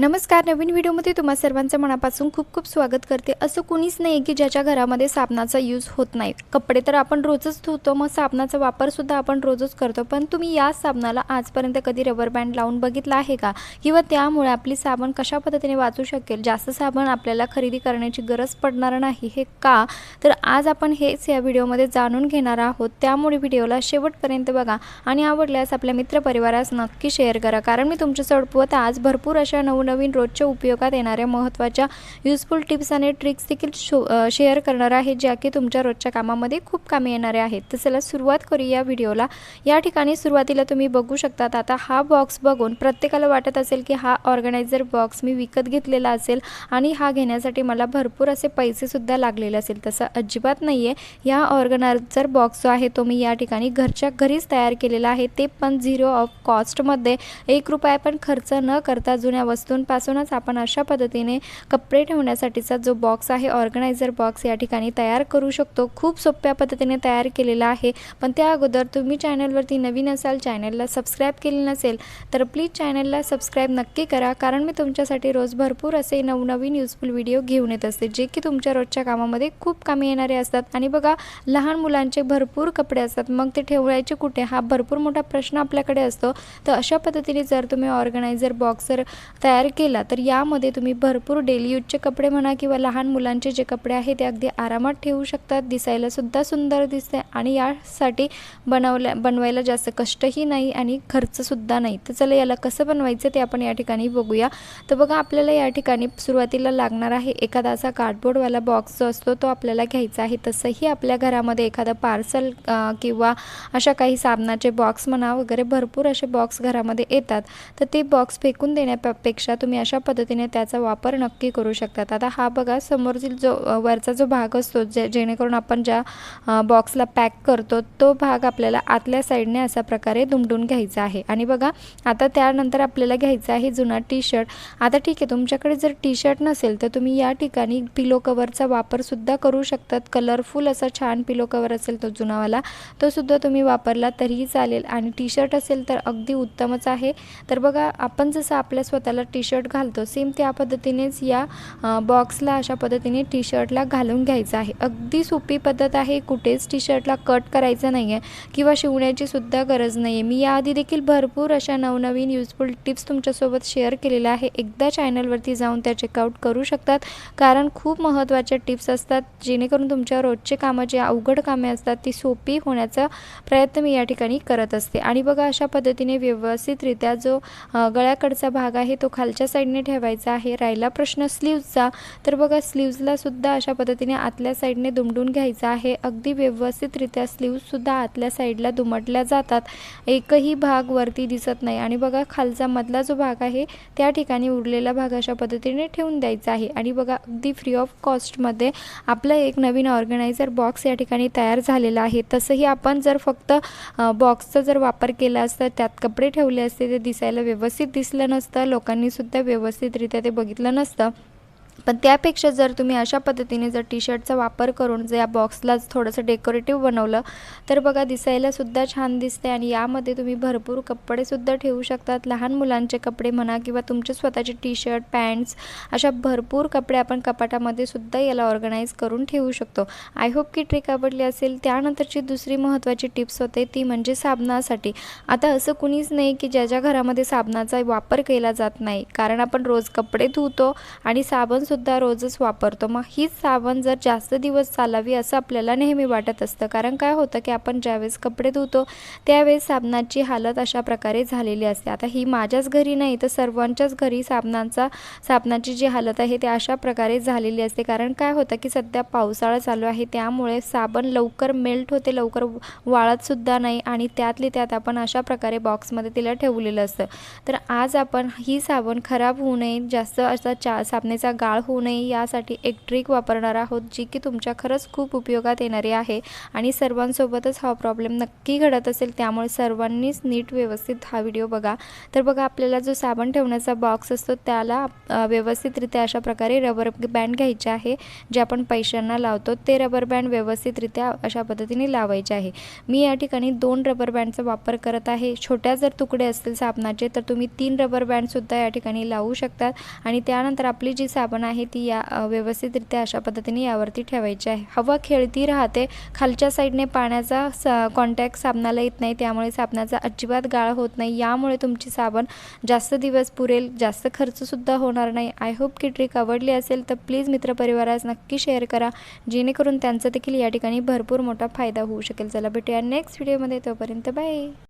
नमस्कार नवीन व्हिडिओमध्ये तुम्हा सर्वांचं मनापासून खूप खूप स्वागत करते. असं कुणीच नाही की ज्याच्या घरामध्ये साबणाचा यूज होत नाही. कपडे तर आपण रोजच धुतो मग साबणाचा वापरसुद्धा आपण रोजच करतो. पण तुम्ही या साबणाला आजपर्यंत कधी रबर बँड लावून बघितला आहे का? किंवा त्यामुळे आपली साबण कशा पद्धतीने वाचू शकेल? जास्त साबण आपल्याला खरेदी करण्याची गरज पडणार नाही हे का? तर आज आपण हेच या व्हिडिओमध्ये जाणून घेणार आहोत. त्यामुळे व्हिडिओला शेवटपर्यंत बघा आणि आवडल्यास आपल्या मित्रपरिवारास नक्की शेअर करा. कारण मी तुमच्यासोबत आज भरपूर अशा नवनवीन रोजच्या उपयोगात येणाऱ्या महत्त्वाच्या युजफुल टिप्स आणि ट्रिक्स देखील शो शेअर करणार आहे ज्या की तुमच्या रोजच्या कामामध्ये खूप कामी येणाऱ्या आहेत. तर चला सुरुवात करूया या व्हिडिओला. या ठिकाणी सुरुवातीला तुम्ही बघू शकतात आता हा बॉक्स बघून प्रत्येकाला वाटत असेल की हा ऑर्गनायझर बॉक्स मी विकत घेतलेला असेल आणि हा घेण्यासाठी मला भरपूर असे पैसेसुद्धा लागलेले असेल. तसं अजिबात नाही आहे या ऑर्गनायझर बॉक्स जो आहे तो मी या ठिकाणी घरच्या घरीच तयार केलेला आहे. ते पण झिरो ऑफ कॉस्टमध्ये एक रुपया पण खर्च न करता जुन्या वस्तू वस्तूंपासूनच आपण अशा पद्धतीने कपडे ठेवण्यासाठीचा जो बॉक्स आहे ऑर्गनायझर बॉक्स या ठिकाणी तयार करू शकतो. खूप सोप्या पद्धतीने तयार केलेला आहे. पण त्या अगोदर तुम्ही चॅनलवरती नवीन असाल चॅनलला सबस्क्राईब केले नसेल तर प्लीज चॅनलला सबस्क्राईब नक्की करा. कारण मी तुमच्यासाठी रोज भरपूर असे नवनवीन युजफुल व्हिडिओ घेऊन येत असते जे की तुमच्या रोजच्या कामामध्ये खूप कामी येणारे असतात. आणि बघा लहान मुलांचे भरपूर कपडे असतात. मग ते ठेवायचे कुठे? हा भरपूर मोठा प्रश्न आपल्याकडे असतो. तर अशा पद्धतीने जर तुम्ही ऑर्गनायझर बॉक्स जर तयार केला तर यामध्ये तुम्ही भरपूर डेली यूजचे कपडे म्हणा किंवा लहान मुलांचे जे कपडे आहेत ते अगदी आरामात ठेवू शकतात. दिसायला सुद्धा सुंदर दिसते आणि यासाठी बनवल्या बनवायला जास्त कष्टही नाही आणि खर्चसुद्धा नाही. तर चला याला कसं बनवायचं ते आपण या ठिकाणी बघूया. तर बघा आपल्याला या ठिकाणी सुरुवातीला लागणार आहे एखादा असा कार्डबोर्डवाला बॉक्स जो असतो तो आपल्याला घ्यायचा आहे. तसंही आपल्या घरामध्ये एखादं पार्सल किंवा अशा काही साबणाचे बॉक्स म्हणा वगैरे भरपूर असे बॉक्स घरामध्ये येतात. तर ते बॉक्स फेकून देण्यापेक्षा तुम्ही अशा पद्धतीने त्याचा वापर नक्की करू शकतात आता हा बघा समोरील जो वरचा जो भाग असतो जे जेणेकरून आपण ज्या बॉक्सला पॅक करतो तो भाग आपल्याला आतल्या साईडने अशा प्रकारे दुमडून घ्यायचा आहे. आणि बघा आता त्यानंतर आपल्याला घ्यायचा आहे जुना टी शर्ट आता ठीक आहे तुमच्याकडे जर टी शर्ट नसेल तर तुम्ही या ठिकाणी पिलो कवरचा वापरसुद्धा करू शकतात. कलरफुल असा छान पिलो कवर असेल तो जुनावाला तो सुद्धा तुम्ही वापरला तरीही चालेल. आणि टी शर्ट असेल तर अगदी उत्तमच आहे. तर बघा आपण जसं आपल्या स्वतःला टी टी शर्ट घालतो. सेम त्या पद्धतीनेच या बॉक्सला अशा पद्धतीने टी शर्टला घालून घ्यायचं आहे. अगदी सोपी पद्धत आहे कुठेच टी शर्टला कट करायचं नाही आहे किंवा शिवण्याची सुद्धा गरज नाही आहे मी याआधी देखील भरपूर अशा नवनवीन युजफुल टिप्स तुमच्यासोबत शेअर केलेल्या आहे. एकदा चॅनलवरती जाऊन त्या चेकआउट करू शकतात. कारण खूप महत्त्वाच्या टिप्स असतात जेणेकरून तुमच्या रोजचे कामं जे अवघड कामे असतात ती सोपी होण्याचा प्रयत्न मी या ठिकाणी करत असते. आणि बघा अशा पद्धतीने व्यवस्थितरित्या जो गळ्याकडचा भाग आहे तो खालच्या साईडने ठेवायचा आहे. राहिला प्रश्न स्लीव्जचा तर बघा स्लीव्जला सुद्धा अशा पद्धतीने आतल्या साईडने दुमडून घ्यायचा आहे. अगदी व्यवस्थितरित्या स्लीव्जसुद्धा आतल्या साईडला दुमटल्या जातात. एकही भाग वरती दिसत नाही. आणि बघा खालचा मधला जो भाग आहे त्या ठिकाणी उरलेला भाग अशा पद्धतीने ठेवून द्यायचा आहे. आणि बघा अगदी फ्री ऑफ कॉस्टमध्ये आपलं एक नवीन ऑर्गनायझर बॉक्स या ठिकाणी तयार झालेला आहे. तसंही आपण जर फक्त बॉक्सचा जर वापर केला असता त्यात कपडे ठेवले असते ते दिसायला व्यवस्थित दिसलं नसतं. लोकांनी सुद्धा व्यवस्थितरित्या ते बघितलं नसतं. पण त्यापेक्षा जर तुम्ही अशा पद्धतीने जर टी शर्टचा वापर करून जर या बॉक्सला थोडंसं डेकोरेटिव्ह बनवलं तर बघा दिसायलासुद्धा छान दिसते आणि यामध्ये तुम्ही भरपूर कपडेसुद्धा ठेवू शकतात. लहान मुलांचे कपडे म्हणा किंवा तुमचे स्वतःचे टी शर्ट पॅन्ट्स अशा भरपूर कपडे आपण कपाटामध्ये सुद्धा याला ऑर्गनाईज करून ठेवू शकतो. आय होप की ट्रिक आवडली असेल. त्यानंतरची दुसरी महत्त्वाची टिप्स होते ती म्हणजे साबणासाठी. आता असं कुणीच नाही की ज्या ज्या घरामध्ये साबणाचा वापर केला जात नाही. कारण आपण रोज कपडे धुतो आणि साबण सुद्धा रोजच वापरतो. मग हीच साबण जर जास्त दिवस चालावी असं आपल्याला नेहमी वाटत असतं. कारण काय होतं की आपण ज्यावेळेस कपडे धुतो त्यावेळेस साबणाची हालत अशा प्रकारे झालेली असते. आता ही माझ्याच घरी नाही तर सर्वांच्याच घरी साबणांचा साबणाची जी हालत आहे ती अशा प्रकारे झालेली असते. कारण काय होतं की सध्या पावसाळा चालू आहे त्यामुळे साबण लवकर मेल्ट होते लवकर वाळतसुद्धा नाही आणि त्यातली त्यात आपण अशा प्रकारे बॉक्समध्ये तिला ठेवलेलं असतं. तर आज आपण ही साबण खराब होऊ नये जास्त असा चा साबणेचा गाळ गाळ होऊ नये यासाठी एक ट्रिक वापरणार आहोत जी की तुमच्या खरंच खूप उपयोगात येणारी आहे आणि सर्वांसोबतच हा प्रॉब्लेम नक्की घडत असेल त्यामुळे सर्वांनीच नीट व्यवस्थित हा व्हिडिओ बघा. तर बघा आपल्याला जो साबण ठेवण्याचा बॉक्स असतो त्याला व्यवस्थितरित्या अशा प्रकारे रबर बँड घ्यायचे आहे जे आपण पैशांना लावतो ते रबर बँड व्यवस्थितरित्या अशा पद्धतीने लावायचे आहे. मी या ठिकाणी दोन रबर बँडचा वापर करत आहे. छोट्या जर तुकडे असतील साबणाचे तर तुम्ही तीन रबर बँडसुद्धा या ठिकाणी लावू शकतात आणि त्यानंतर आपली जी साबण आहे ती या व्यवस्थितरित्या अशा पद्धतीने यावरती ठेवायची आहे. हवा खेळती राहते. खालच्या साईडने पाण्याचा स कॉन्टॅक्ट साबणाला येत नाही. त्यामुळे साबणाचा अजिबात गाळ होत नाही. यामुळे तुमची साबण जास्त दिवस पुरेल. जास्त खर्चसुद्धा होणार नाही. आय होप की ट्रिक आवडली असेल तर प्लीज मित्रपरिवारास नक्की शेअर करा. जेणेकरून त्यांचा देखील या ठिकाणी भरपूर मोठा फायदा होऊ शकेल. चला भेटूया नेक्स्ट व्हिडिओमध्ये तोपर्यंत बाय